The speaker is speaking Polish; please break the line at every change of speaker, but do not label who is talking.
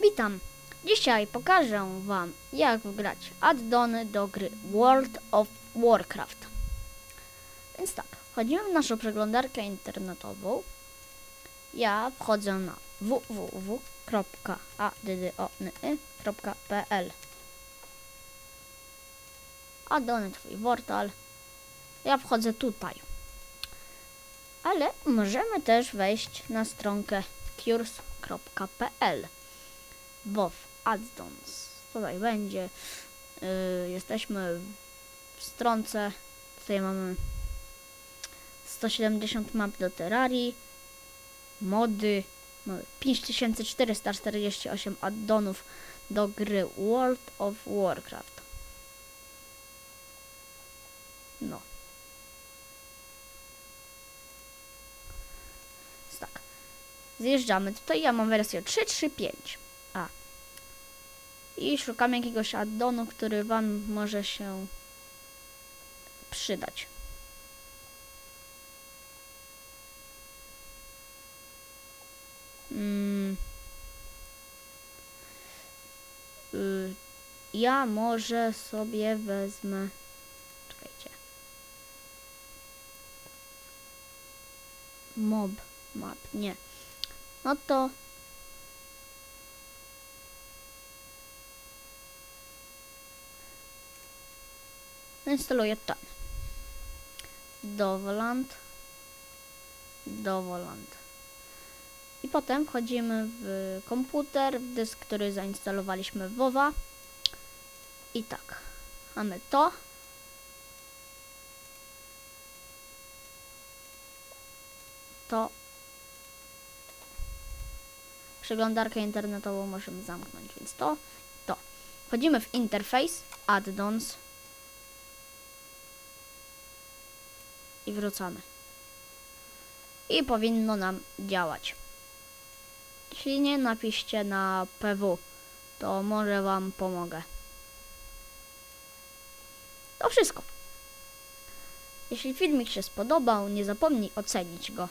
Witam! Dzisiaj pokażę Wam, jak wgrać addony do gry World of Warcraft. Więc tak, wchodzimy w naszą przeglądarkę internetową. Ja wchodzę na www.addony.pl Addony Twój portal. Ja wchodzę tutaj. Ale możemy też wejść na stronkę cures.pl bo w addons tutaj będzie yy, jesteśmy w stronce. Tutaj mamy 170 map do Terrarii mody mamy 5448 addonów do gry World of Warcraft. No. Tak. Zjeżdżamy. Tutaj ja mam wersję 335 a. I szukam jakiegoś addonu, który Wam może się przydać. Mm. Y, Ja może sobie wezmę. Czekajcie. Mob map. Nie. No to Instaluję ten. Dowoland. Dowoland. I potem wchodzimy w komputer, w dysk, który zainstalowaliśmy w WoWa. I tak. Mamy to. To. Przeglądarkę internetową możemy zamknąć, więc to. To. Wchodzimy w interfejs, addons. I wrzucamy. I powinno nam działać. Jeśli nie, napiszcie na PW, to może Wam pomogę. To wszystko. Jeśli filmik się spodobał, nie zapomnij ocenić go.